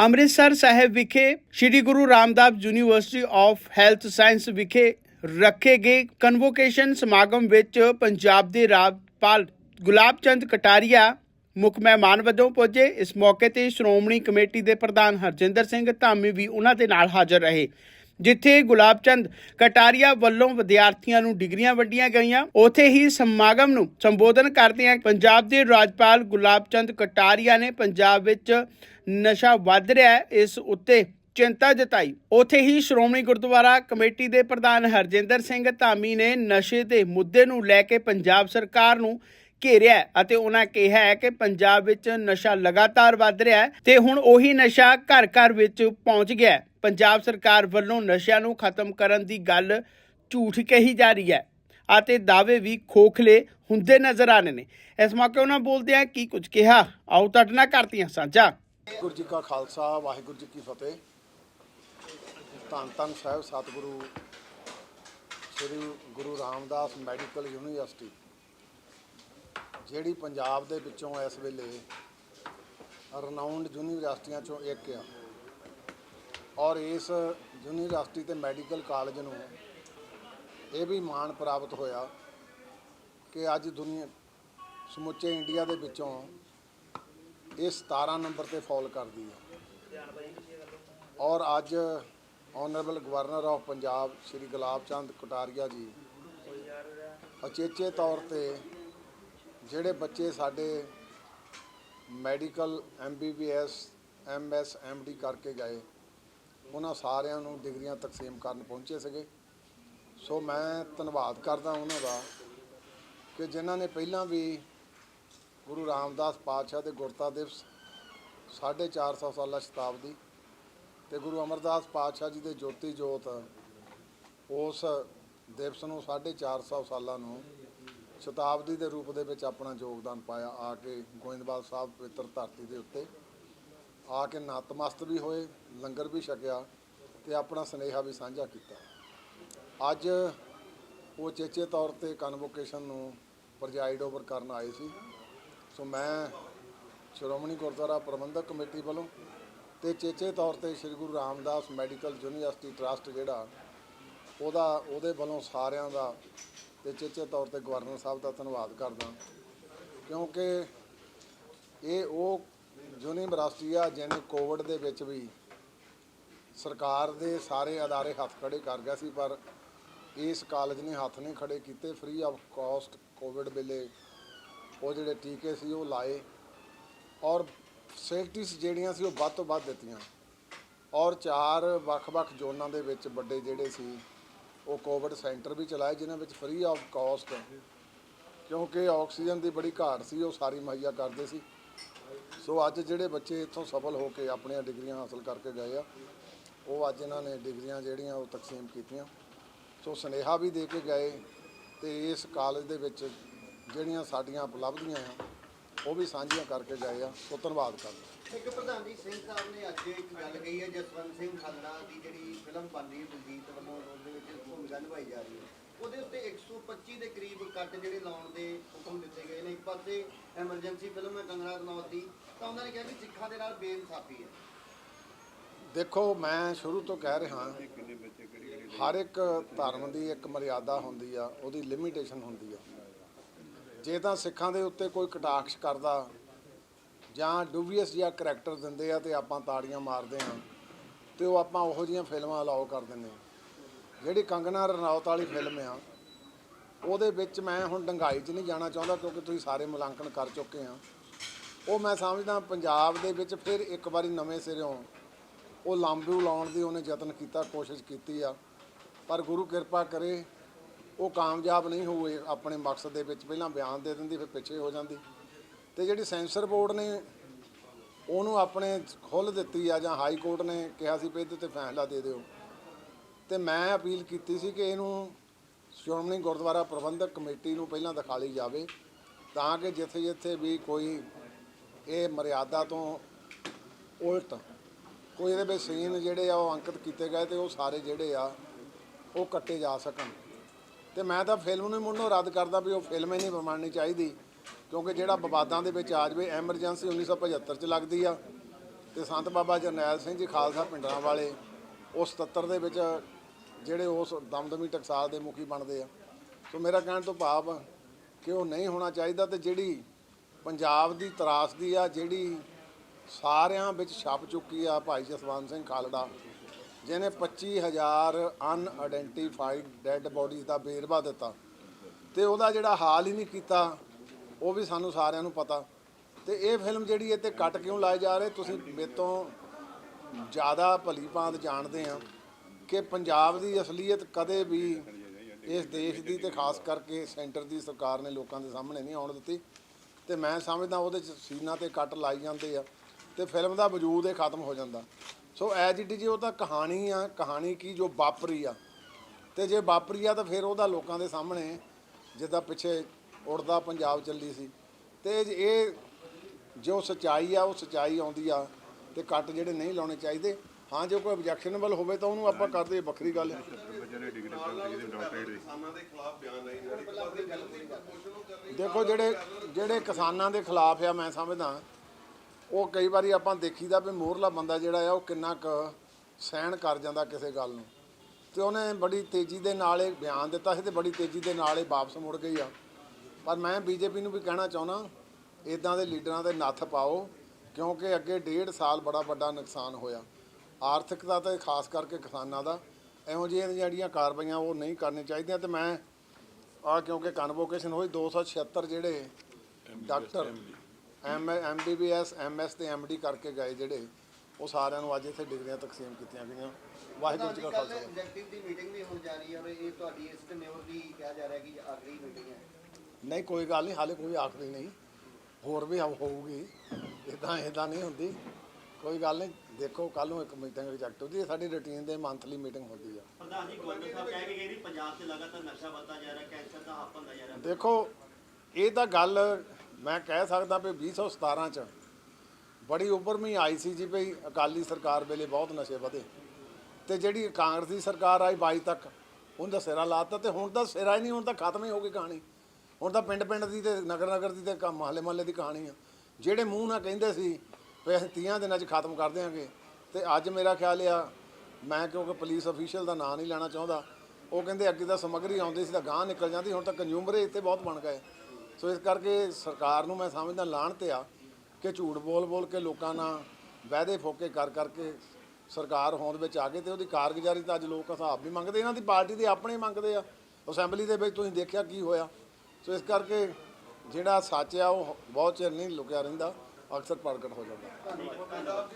ਅੰਮ੍ਰਿਤਸਰ ਸਾਹਿਬ ਵਿਖੇ Sri Guru Ramdas university of health science ਵਿਖੇ ਰੱਖੇ ਗਏ ਕਨਵੋਕੇਸ਼ਨ ਸਮਾਗਮ ਵਿੱਚ ਪੰਜਾਬ ਦੇ ਰਾਜਪਾਲ ਗੁਲਾਬ ਚੰਦ ਕਟਾਰੀਆ ਮੁੱਖ ਮਹਿਮਾਨ ਵਜੋਂ ਪਹੁੰਚੇ ਇਸ ਮੌਕੇ ਤੇ ਸ਼੍ਰੋਮਣੀ ਕਮੇਟੀ ਦੇ ਪ੍ਰਧਾਨ ਹਰਜਿੰਦਰ ਸਿੰਘ ਧਾਮੀ ਵੀ ਉਹਨਾਂ ਦੇ ਨਾਲ ਹਾਜ਼ਰ ਰਹੇ, ਜਿੱਥੇ ਗੁਲਾਬ ਚੰਦ ਕਟਾਰੀਆ ਵੱਲੋਂ ਵਿਦਿਆਰਥੀਆਂ ਨੂੰ ਡਿਗਰੀਆਂ ਵੰਡੀਆਂ ਗਈਆਂ। ਉਥੇ ਹੀ ਸਮਾਗਮ ਨੂੰ ਸੰਬੋਧਨ ਕਰਦਿਆਂ ਪੰਜਾਬ ਦੇ ਰਾਜਪਾਲ ਗੁਲਾਬ ਚੰਦ ਕਟਾਰੀਆ ਨੇ ਪੰਜਾਬ ਵਿੱਚ ਨਸ਼ਾ ਵੱਧ ਰਿਹਾ ਹੈ, ਇਸ ਉੱਤੇ ਚਿੰਤਾ ਜਤਾਈ। ਉਥੇ ਹੀ ਸ਼੍ਰੋਮਣੀ ਗੁਰਦੁਆਰਾ ਕਮੇਟੀ ਦੇ ਪ੍ਰਧਾਨ ਹਰਜਿੰਦਰ ਸਿੰਘ ਧਾਮੀ ਨੇ ਨਸ਼ੇ ਦੇ ਮੁੱਦੇ ਨੂੰ ਲੈ ਕੇ ਪੰਜਾਬ ਸਰਕਾਰ ਨੂੰ ਘੇਰਿਆ ਅਤੇ ਉਹਨਾਂ ਕਿਹਾ ਹੈ ਕਿ ਪੰਜਾਬ ਵਿੱਚ ਨਸ਼ਾ ਲਗਾਤਾਰ ਵੱਧ ਰਿਹਾ ਹੈ ਤੇ ਹੁਣ ਉਹੀ ਨਸ਼ਾ ਘਰ ਘਰ ਵਿੱਚ ਪਹੁੰਚ ਗਿਆ ਹੈ। ਪੰਜਾਬ ਸਰਕਾਰ ਵੱਲੋਂ ਨਸ਼ਿਆਂ ਨੂੰ ਖਤਮ ਕਰਨ ਦੀ ਗੱਲ ਝੂਠ ਕਹੀ ਜਾ ਰਹੀ ਹੈ ਅਤੇ ਦਾਅਵੇ ਵੀ ਖੋਖਲੇ ਹੁੰਦੇ ਨਜ਼ਰ ਆਨੇ ਨੇ। ਇਸ ਮੌਕੇ ਉਹਨਾਂ ਬੋਲਦੇ ਆ ਕੀ ਕੁਝ ਕਿਹਾ? ਆਓ ਤੁਹਾਡੇ ਨਾਲ ਕਰਤੀਆਂ ਸਾਂਝਾ। ਵਾਹਿਗੁਰੂ ਜੀ ਕਾ ਖਾਲਸਾ, ਵਾਹਿਗੁਰੂ ਜੀ ਕੀ ਫਤਿਹ। ਧੰਨ ਧੰਨ ਸਾਹਿਬ, ਸਤਿਗੁਰੂ ਸ੍ਰੀ ਗੁਰੂ ਰਾਮਦਾਸ ਮੈਡੀਕਲ ਯੂਨੀਵਰਸਿਟੀ, ਜਿਹੜੀ ਪੰਜਾਬ ਦੇ ਵਿੱਚੋਂ ਇਸ ਵੇਲੇ ਰਨਾਊਂਡ ਯੂਨੀਵਰਸਿਟੀਆਂ ਚੋਂ ਇੱਕ ਆ। ਔਰ ਇਸ ਯੂਨੀਵਰਸਿਟੀ ਤੇ ਮੈਡੀਕਲ ਕਾਲਜ ਨੂੰ ਇਹ ਵੀ ਮਾਣ ਪ੍ਰਾਪਤ ਹੋਇਆ ਕਿ ਅੱਜ ਦੁਨੀਆ ਸਮੁੱਚੇ ਇੰਡੀਆ ਦੇ ਵਿੱਚੋਂ ਇਹ 17 ਨੰਬਰ ਤੇ ਫਾਲ ਕਰਦੀ ਹੈ। ਔਰ ਅੱਜ honourable governor of Punjab Shri Gulab Chand Kataria ji ਅਚੇਚੇ ਤੌਰ ਤੇ ਜਿਹੜੇ ਬੱਚੇ ਸਾਡੇ ਮੈਡੀਕਲ ਐਮਬੀਬੀਐਸ ਐਮਐਸ ਐਮਡੀ ਕਰਕੇ ਗਏ, ਉਹਨਾਂ ਸਾਰਿਆਂ ਨੂੰ ਡਿਗਰੀਆਂ ਤਕਸੀਮ ਕਰਨ ਪਹੁੰਚੇ ਸੀਗੇ। ਸੋ ਮੈਂ ਧੰਨਵਾਦ ਕਰਦਾ ਉਹਨਾਂ ਦਾ ਕਿ ਜਿਨ੍ਹਾਂ ਨੇ ਪਹਿਲਾਂ ਵੀ ਗੁਰੂ ਰਾਮਦਾਸ ਪਾਤਸ਼ਾਹ ਦੇ ਗੁਰਤਾ ਦਿਵਸ 450 ਸਾਲਾ ਸ਼ਤਾਬਦੀ ਤੇ ਗੁਰੂ ਅਮਰਦਾਸ ਪਾਤਸ਼ਾਹ ਜੀ ਦੇ ਜੋਤੀ ਜੋਤ ਉਸ ਦਿਵਸ ਨੂੰ 450 ਸਾਲਾਂ ਨੂੰ ਸ਼ਤਾਬਦੀ ਦੇ ਰੂਪ ਦੇ ਵਿੱਚ ਆਪਣਾ ਯੋਗਦਾਨ ਪਾਇਆ, ਆ ਕੇ ਗੋਇੰਦਵਾਲ ਸਾਹਿਬ ਪਵਿੱਤਰ ਧਰਤੀ ਦੇ ਉੱਤੇ। ਆ ਕੇ ਨਤਮਸਤ ਵੀ ਹੋਏ, ਲੰਗਰ ਵੀ ਛਕਿਆ ਤੇ ਆਪਣਾ ਸਨੇਹਾ ਵੀ ਸਾਂਝਾ ਕੀਤਾ। ਅੱਜ ਉਹ ਚੇਚੇ ਤੌਰ ਤੇ ਕਨਵੋਕੇਸ਼ਨ ਨੂੰ ਪ੍ਰਜਾਈਡ ਓਵਰ ਕਰਨ ਆਏ ਸੀ। ਸੋ ਮੈਂ ਸ਼੍ਰੋਮਣੀ ਗੁਰਦੁਆਰਾ ਪ੍ਰਬੰਧਕ ਕਮੇਟੀ ਵੱਲੋਂ ਤੇ ਚੇਚੇ ਤੌਰ ਤੇ Sri Guru Ramdas medical university trust ਜਿਹੜਾ, ਉਹਦਾ, ਉਹਦੇ ਵੱਲੋਂ ਸਾਰਿਆਂ ਦਾ ਤੇ ਚੇਚੇ ਤੌਰ ਤੇ ਗਵਰਨਰ ਸਾਹਿਬ ਦਾ ਧੰਨਵਾਦ ਕਰਦਾ। ਕਿਉਂਕਿ ਇਹ ਉਹ ਯੂਨੀਵਰਸਿਟੀ ਆ ਜਿਹਨੇ ਕੋਵਿਡ ਦੇ ਵਿੱਚ ਵੀ ਸਰਕਾਰ ਦੇ ਸਾਰੇ ਅਦਾਰੇ ਹੱਥ ਖੜੇ ਕਰ ਗਿਆ ਸੀ, ਪਰ ਇਸ ਕਾਲਜ ਨੇ ਹੱਥ ਨਹੀਂ ਖੜੇ ਕੀਤੇ ਫ੍ਰੀ ਆਫ ਕਾਸਟ ਕੋਵਿਡ ਵੇਲੇ ਉਹ ਜਿਹੜੇ ਟੀਕੇ ਸੀ ਉਹ ਲਾਏ ਔਰ ਫੈਸਿਲਿਟੀਆਂ ਜਿਹੜੀਆਂ ਸੀ ਉਹ ਵੱਧ ਤੋਂ ਵੱਧ ਦਿੱਤੀਆਂ। ਔਰ ਚਾਰ ਵੱਖ-ਵੱਖ ਜ਼ੋਨਾਂ ਦੇ ਵਿੱਚ ਵੱਡੇ ਜਿਹੜੇ ਸੀ, ਉਹ ਕੋਵਿਡ ਸੈਂਟਰ ਵੀ ਚਲਾਏ, ਜਿਨ੍ਹਾਂ ਵਿੱਚ ਫ੍ਰੀ ਆਫ ਕਾਸਟ ਕਿਉਂਕਿ ਆਕਸੀਜਨ ਦੀ ਬੜੀ ਘਾਟ ਸੀ, ਉਹ ਸਾਰੀ ਮੁਹੱਈਆ ਕਰਦੇ ਸੀ। ਸੋ ਅੱਜ ਜਿਹੜੇ ਬੱਚੇ ਇੱਥੋਂ ਸਫਲ ਹੋ ਕੇ ਆਪਣੀਆਂ ਡਿਗਰੀਆਂ ਹਾਸਲ ਕਰਕੇ ਗਏ ਆ, ਉਹ ਅੱਜ ਇਹਨਾਂ ਨੇ ਡਿਗਰੀਆਂ ਜਿਹੜੀਆਂ ਉਹ ਤਕਸੀਮ ਕੀਤੀਆਂ। ਸੋ ਸੁਨੇਹਾ ਵੀ ਦੇ ਕੇ ਗਏ ਤੇ ਇਸ ਕਾਲਜ ਦੇ ਵਿੱਚ ਜਿਹੜੀਆਂ ਸਾਡੀਆਂ ਉਪਲਬਧੀਆਂ ਆ ਉਹ ਵੀ ਸਾਂਝੀਆਂ ਕਰਕੇ ਗਏ ਆ ਸੋ ਧੰਨਵਾਦ ਕਰਦਾ ਇੱਕ ਪ੍ਰਧਾਨ ਜੀ ਸਿੰਘ ਸਾਹਿਬ ਨੇ ਅੱਜ ਇੱਕ ਗੱਲ ਕਹੀ ਹੈ ਜਸਵੰਤ ਸਿੰਘ ਖਾਲੜਾ ਦੀ ਜਿਹੜੀ ਫਿਲਮ ਬਣ ਰਹੀ ਹੈ ਦਿਲਜੀਤ ਵੱਲੋਂ ਉਹਦੇ ਵਿੱਚ ਭੂਮਿਕਾ ਨਿਭਾਈ ਜਾ ਰਹੀ ਹੈ। ਉਹਦੇ ਉੱਤੇ 125 ਦੇ ਕਰੀਬ ਕੱਟ ਜਿਹੜੇ ਲਾਉਣ ਦੇ ਹੁਕਮ ਦਿੱਤੇ ਗਏ ਨੇ। ਇੱਕ ਪਾਸੇ ਐਮਰਜੈਂਸੀ ਫਿਲਮ ਹੈ ਕੰਗਨਾ ਰਣੌਤ ਦੀ ਤਾਂ ਉਹਨਾਂ ਨੇ ਕਿਹਾ ਕਿ ਸਿੱਖਾਂ ਦੇ ਨਾਲ ਬੇਇਨਸਾਫੀ ਹੈ। ਦੇਖੋ ਮੈਂ ਸ਼ੁਰੂ ਤੋਂ ਕਹਿ ਰਿਹਾ ਹਰ ਇੱਕ ਧਰਮ ਦੀ ਇੱਕ ਮਰਿਆਦਾ ਹੁੰਦੀ ਆ ਉਹਦੀ ਲਿਮਿਟੇਸ਼ਨ ਹੁੰਦੀ ਆ। ਜੇ ਤਾਂ ਸਿੱਖਾਂ ਦੇ ਉੱਤੇ ਕੋਈ ਕਟਾਕਸ਼ ਕਰਦਾ ਜਾਂ ਡੂਬੀਅਸ ਜਿਹਾ ਕਰੈਕਟਰ ਦਿੰਦੇ ਆ ਤੇ ਆਪਾਂ ਤਾੜੀਆਂ ਮਾਰਦੇ ਆ ਤੇ ਉਹ ਆਪਾਂ ਉਹੋ ਜਿਹੀਆਂ ਫਿਲਮਾਂ ਅਲਾਉ ਕਰ ਦਿੰਦੇ ਆ। ਜਿਹੜੀ ਕੰਗਨਾ ਰਣੌਤ ਵਾਲੀ ਫਿਲਮ ਆ, ਉਹਦੇ ਵਿੱਚ ਮੈਂ ਹੁਣ ਡੰਗਾਈ 'ਚ ਨਹੀਂ ਜਾਣਾ ਚਾਹੁੰਦਾ ਕਿਉਂਕਿ ਤੁਸੀਂ ਸਾਰੇ ਮੁਲਾਂਕਣ ਕਰ ਚੁੱਕੇ ਆ। ਉਹ ਮੈਂ ਸਮਝਦਾ ਪੰਜਾਬ ਦੇ ਵਿੱਚ ਫਿਰ ਇੱਕ ਵਾਰੀ ਨਵੇਂ ਸਿਰਿਓਂ ਉਹ ਲਾਂਬੂ ਲਾਉਣ ਦੀ ਉਹਨੇ ਯਤਨ ਕੀਤਾ, ਕੋਸ਼ਿਸ਼ ਕੀਤੀ ਆ। ਪਰ ਗੁਰੂ ਕਿਰਪਾ ਕਰੇ ਉਹ ਕਾਮਯਾਬ ਨਹੀਂ ਹੋਏ ਆਪਣੇ ਮਕਸਦ ਦੇ ਵਿੱਚ, ਪਹਿਲਾਂ ਬਿਆਨ ਦੇ ਦਿੰਦੀ, ਫਿਰ ਪਿੱਛੇ ਹੋ ਜਾਂਦੀ। ਤੇ ਜਿਹੜੀ ਸੈਂਸਰ ਬੋਰਡ ਨੇ, ਉਹਨੂੰ ਆਪਣੇ ਖੁੱਲ੍ਹ ਦਿੱਤੀ ਆ ਜਾਂ ਹਾਈ ਕੋਰਟ ਨੇ ਕਿਹਾ ਸੀ, ਵੀ ਇਹਦੇ ਤੇ ਫੈਸਲਾ ਦੇ ਦਿਓ। ਤੇ ਮੈਂ ਅਪੀਲ ਕੀਤੀ ਸੀ ਕਿ ਇਹਨੂੰ ਸ਼੍ਰੋਮਣੀ ਗੁਰਦੁਆਰਾ ਪ੍ਰਬੰਧਕ ਕਮੇਟੀ ਨੂੰ ਪਹਿਲਾਂ ਦਿਖਾਲੀ ਜਾਵੇ, ਤਾਂ ਕਿ ਜਿੱਥੇ ਜਿੱਥੇ ਵੀ ਕੋਈ ਇਹ ਮਰਿਆਦਾ ਤੋਂ ਉਲਟ, ਕੋਈ ਇਹਦੇ ਵਿੱਚ ਸੀਨ ਜਿਹੜੇ ਆ ਉਹ ਅੰਕਿਤ ਕੀਤੇ ਗਏ ਤੇ ਉਹ ਸਾਰੇ ਜਿਹੜੇ ਆ, ਉਹ ਕੱਟੇ ਜਾ ਸਕਣ। ਤੇ ਮੈਂ ਤਾਂ ਫਿਲਮ ਨੂੰ ਮੁੰਨੋਂ ਰੱਦ ਕਰਦਾ ਵੀ ਉਹ ਫਿਲਮ ਹੀ ਨਹੀਂ ਬਣਨੀ ਚਾਹੀਦੀ, ਕਿਉਂਕਿ ਜਿਹੜਾ ਵਿਵਾਦਾਂ ਦੇ ਵਿੱਚ ਆ ਜਾਵੇ ਐਮਰਜੈਂਸੀ 1975 ਚ ਲੱਗਦੀ ਆ। ਤੇ ਸੰਤ ਬਾਬਾ ਜਰਨੈਲ ਸਿੰਘ ਜੀ ਖਾਲਸਾ ਪਿੰਡਰਾਂ ਵਾਲੇ, ਉਸ 77 ਦੇ ਵਿੱਚ ਜਿਹੜੇ ਉਸ ਦਮਦਮੀ ਟਕਸਾਲ ਦੇ ਮੁਖੀ ਬਣਦੇ ਆ। ਸੋ ਮੇਰਾ ਕਹਿਣ ਤੋਂ ਭਾਵ ਕਿ ਉਹ ਨਹੀਂ ਹੋਣਾ ਚਾਹੀਦਾ ਤੇ ਜਿਹੜੀ ਪੰਜਾਬ ਦੀ ਤਰਾਸਦੀ ਆ, ਜਿਹੜੀ ਸਾਰਿਆਂ ਵਿੱਚ ਛਪ ਚੁੱਕੀ ਆ ਭਾਈ ਜਸਵੰਤ ਸਿੰਘ ਖਾਲੜਾ ਜਿਹਨੇ 25000 ਅਨਆਇਡੈਂਟੀਫਾਈਡ ਡੈੱਡ ਬੋਡੀਜ਼ ਦਾ ਵੇਰਵਾ ਦਿੱਤਾ ਤੇ ਉਹਦਾ ਜਿਹੜਾ ਹਾਲ ਹੀ ਨਹੀਂ ਕੀਤਾ, ਉਹ ਵੀ ਸਾਨੂੰ ਸਾਰਿਆਂ ਨੂੰ ਪਤਾ। ਤੇ ਇਹ ਫਿਲਮ ਜਿਹੜੀ ਇਹ ਤੇ ਕੱਟ ਕਿਉਂ ਲਾਏ ਜਾ ਰਹੇ, ਤੁਸੀਂ ਮੇਰੇ ਤੋਂ ਜ਼ਿਆਦਾ ਭਲੀ ਭਾਂਤ ਜਾਣਦੇ ਆ ਕਿ ਪੰਜਾਬ ਦੀ ਅਸਲੀਅਤ ਕਦੇ ਵੀ ਇਸ ਦੇਸ਼ ਦੀ ਤੇ ਖਾਸ ਕਰਕੇ ਸੈਂਟਰ ਦੀ ਸਰਕਾਰ ਨੇ ਲੋਕਾਂ ਦੇ ਸਾਹਮਣੇ ਨਹੀਂ ਆਉਣ ਦਿੱਤੀ। ਤੇ ਮੈਂ ਸਮਝਦਾ ਉਹਦੇ ਚ ਸੀਨਾ ਤੇ ਕੱਟ ਲਾਈ ਜਾਂਦੇ ਆ। ਤੇ ਫਿਲਮ ਦਾ ਵਜੂਦ ਇਹ ਖਤਮ ਹੋ ਜਾਂਦਾ। ਸੋ ਐਜ ਇਟ ਜੀ ਉਹ ਤਾਂ ਕਹਾਣੀ ਆ, ਕਹਾਣੀ ਕੀ ਜੋ ਵਾਪਰੀ ਆ। ਤੇ ਜੇ ਵਾਪਰੀ ਆ ਤਾਂ ਫਿਰ ਉਹਦਾ ਲੋਕਾਂ ਦੇ ਸਾਹਮਣੇ ਜਿੱਦਾਂ ਪਿੱਛੇ ਉੜਦਾ ਪੰਜਾਬ ਚੱਲੀ ਸੀ। ਤੇ ਇਹ ਜੋ ਸਚਾਈ ਆ, ਉਹ ਸਚਾਈ ਆਉਂਦੀ ਆ ਤੇ ਕੱਟ ਜਿਹੜੇ ਨਹੀਂ ਲਾਉਣੇ ਚਾਹੀਦੇ। ਹਾਂ, ਜੇ ਕੋਈ ਆਬਜੈਕਸ਼ਨਬਲ ਹੋਵੇ ਤਾਂ ਉਹਨੂੰ ਆਪਾਂ ਕਰਦੇ ਵੱਖਰੀ ਗੱਲ। ਹੈ ਦੇਖੋ ਜਿਹੜੇ ਜਿਹੜੇ ਕਿਸਾਨਾਂ ਦੇ ਖਿਲਾਫ ਆ, ਮੈਂ ਸਮਝਦਾ ਉਹ ਕਈ ਵਾਰੀ ਆਪਾਂ ਦੇਖੀਦਾ ਵੀ ਮੋਹਰਲਾ ਬੰਦਾ ਜਿਹੜਾ ਆ ਉਹ ਕਿੰਨਾ ਕੁ ਸਹਿਣ ਕਰ ਜਾਂਦਾ ਕਿਸੇ ਗੱਲ ਨੂੰ। ਤੇ ਉਹਨੇ ਬੜੀ ਤੇਜ਼ੀ ਦੇ ਨਾਲ ਇਹ ਬਿਆਨ ਦਿੱਤਾ ਸੀ ਤੇ ਬੜੀ ਤੇਜ਼ੀ ਦੇ ਨਾਲ ਇਹ ਵਾਪਸ ਮੁੜ ਗਈ ਆ। ਪਰ ਮੈਂ ਬੀਜੇਪੀ ਨੂੰ ਵੀ ਕਹਿਣਾ ਚਾਹੁੰਦਾ ਇਦਾਂ ਦੇ ਲੀਡਰਾਂ ਦੇ ਨੱਥ ਪਾਓ ਕਿਉਂਕਿ ਅੱਗੇ ਡੇਢ ਸਾਲ ਬੜਾ ਵੱਡਾ ਨੁਕਸਾਨ ਹੋਇਆ। ਆਰਥਿਕਤਾ ਤੇ ਖਾਸ ਕਰਕੇ ਕਿਸਾਨਾਂ ਦਾ ਇਹੋ ਜਿਹੀਆਂ ਜਿਹੜੀਆਂ ਕਾਰਵਾਈਆਂ ਉਹ ਨਹੀਂ ਕਰਨੀਆਂ ਚਾਹੀਦੀਆਂ। ਤੇ ਮੈਂ ਆ ਕਿਉਂਕਿ ਕਨਵੋਕੇਸ਼ਨ ਹੋਈ 276 ਜਿਹੜੇ ਡਾਕਟਰ ਐਮ ਐਮਬੀਬੀਐਸ ਐਮਐਸ ਤੇ ਐਮਡੀ ਕਰਕੇ ਗਏ ਜਿਹੜੇ ਉਹ ਸਾਰਿਆਂ ਨੂੰ ਅੱਜ ਇੱਥੇ ਡਿਗਰੀਆਂ ਤਕਸੀਮ ਕੀਤੀਆਂ ਗਈਆਂ। ਵਾਹਿਗੁਰੂ ਜੀ ਕਾ ਖਾਲਸਾ। ਐਗਜ਼ੈਕਟਿਵ ਦੀ ਮੀਟਿੰਗ ਵੀ ਹੋਣ ਜਾ ਰਹੀ ਹੈ ਔਰ ਇਹ ਤੁਹਾਡੀ ਇਸ ਟਨਿਓਰ ਦੀ ਕਿਹਾ ਜਾ ਰਿਹਾ ਕਿ ਆਖਰੀ ਮੀਟਿੰਗ ਹੈ। ਨਹੀਂ ਕੋਈ ਗੱਲ ਨਹੀਂ ਹਾਲੇ ਕੋਈ ਆਖਰੀ ਨਹੀਂ। ਹੋਰ ਵੀ ਹੋਊਗੀ। ਇਦਾਂ ਇਦਾਂ ਨਹੀਂ ਹੁੰਦੀ। ਕੋਈ ਗੱਲ ਨਹੀਂ ਦੇਖੋ ਕੱਲ ਨੂੰ ਇੱਕ ਮੀਟਿੰਗ ਰਿਜੈਕਟ ਹੁੰਦੀ ਹੈ। ਸਾਡੀ ਰੁਟੀਨ ਦੇ ਮੰਥਲੀ ਮੀਟਿੰਗ ਹੁੰਦੀ ਆ। ਪ੍ਰਧਾਨ ਜੀ ਗਵਰਨਰ ਸਾਹਿਬ ਕਹਿ ਕੇ ਗਏ ਪੰਜਾਬ 'ਚ ਲਗਾਤਾਰ ਨਸ਼ਾ ਵੱਧਦਾ ਜਾ ਰਿਹਾ ਕੈਂਸਰ ਦਾ ਹਾਪ ਹੁੰਦਾ ਜਾ ਰਿਹਾ। ਦੇਖੋ ਇਹ ਤਾਂ ਗੱਲ ਮੈਂ ਕਹਿ ਸਕਦਾ ਵੀ 2017 ਚ ਬੜੀ ਉੱਪਰਮੀ ਆਈ ਸੀ ਜੀ ਭਈ ਅਕਾਲੀ ਸਰਕਾਰ ਵੇਲੇ ਬਹੁਤ ਨਸ਼ੇ ਵਧੇ। ਤੇ ਜਿਹੜੀ ਕਾਂਗਰਸੀ ਸਰਕਾਰ ਆਈ 22 ਤੱਕ, ਉਹਦਾ ਸਿਰਾ ਲਾਤਾ ਤੇ ਹੁਣ ਤਾਂ ਸਿਰਾ ਹੀ ਨਹੀਂ, ਹੁਣ ਤਾਂ ਖਤਮ ਹੀ ਹੋ ਗਈ ਕਹਾਣੀ। ਹੁਣ ਤਾਂ ਪਿੰਡ ਪਿੰਡ ਦੀ ਤੇ ਨਗਰ ਨਗਰ ਦੀ ਤੇ ਮਹੱਲੇ ਮਹੱਲੇ ਦੀ ਕਹਾਣੀ ਆ। ਜਿਹੜੇ ਮੂੰਹ ਨਾਲ ਕਹਿੰਦੇ ਸੀ ਵੀ ਅਸੀਂ 30 ਦਿਨਾਂ 'ਚ ਖਤਮ ਕਰ ਦਿਆਂਗੇ, ਤੇ ਅੱਜ ਮੇਰਾ ਖਿਆਲ ਆ, ਮੈਂ ਕਿਉਂਕਿ ਪੁਲਿਸ ਅਫੀਸ਼ੀਅਲ ਦਾ ਨਾਂ ਨਹੀਂ ਲੈਣਾ ਚਾਹੁੰਦਾ, ਉਹ ਕਹਿੰਦੇ ਅੱਗੇ ਤਾਂ ਸਮੱਗਰੀ ਆਉਂਦੀ ਸੀ ਤਾਂ ਗਾਂ ਨਿਕਲ ਜਾਂਦੀ, ਹੁਣ ਤਾਂ ਕੰਜ਼ਿਊਮਰੇ ਇੱਥੇ ਬਹੁਤ ਬਣ ਗਏ। ਸੋ ਇਸ ਕਰਕੇ ਸਰਕਾਰ ਨੂੰ ਮੈਂ ਸਮਝਦਾ ਲਾਣ ਤੇ ਆ ਕਿ ਝੂਠ ਬੋਲ ਬੋਲ ਕੇ ਲੋਕਾਂ ਨਾਲ ਵਾਅਦੇ ਫੋਕੇ ਕਰ ਕਰਕੇ ਸਰਕਾਰ ਹੋਂਦ ਵਿੱਚ ਆ ਗਈ ਤੇ ਉਹਦੀ ਕਾਰਗੁਜ਼ਾਰੀ ਤਾਂ ਅੱਜ ਲੋਕ ਹਿਸਾਬ ਵੀ ਮੰਗਦੇ, ਇਹਨਾਂ ਦੀ ਪਾਰਟੀ ਦੇ ਆਪਣੇ ਮੰਗਦੇ ਆ। ਅਸੈਂਬਲੀ ਦੇ ਵਿੱਚ ਤੁਸੀਂ ਦੇਖਿਆ ਕੀ ਹੋਇਆ। ਸੋ ਇਸ ਕਰਕੇ ਜਿਹੜਾ ਸੱਚ ਆ ਉਹ ਬਹੁਤ ਚਿਰ ਨਹੀਂ ਲੁਕਿਆ ਰਹਿੰਦਾ, ਅਕਸਰ ਪ੍ਰਗਟ ਹੋ ਜਾਂਦਾ।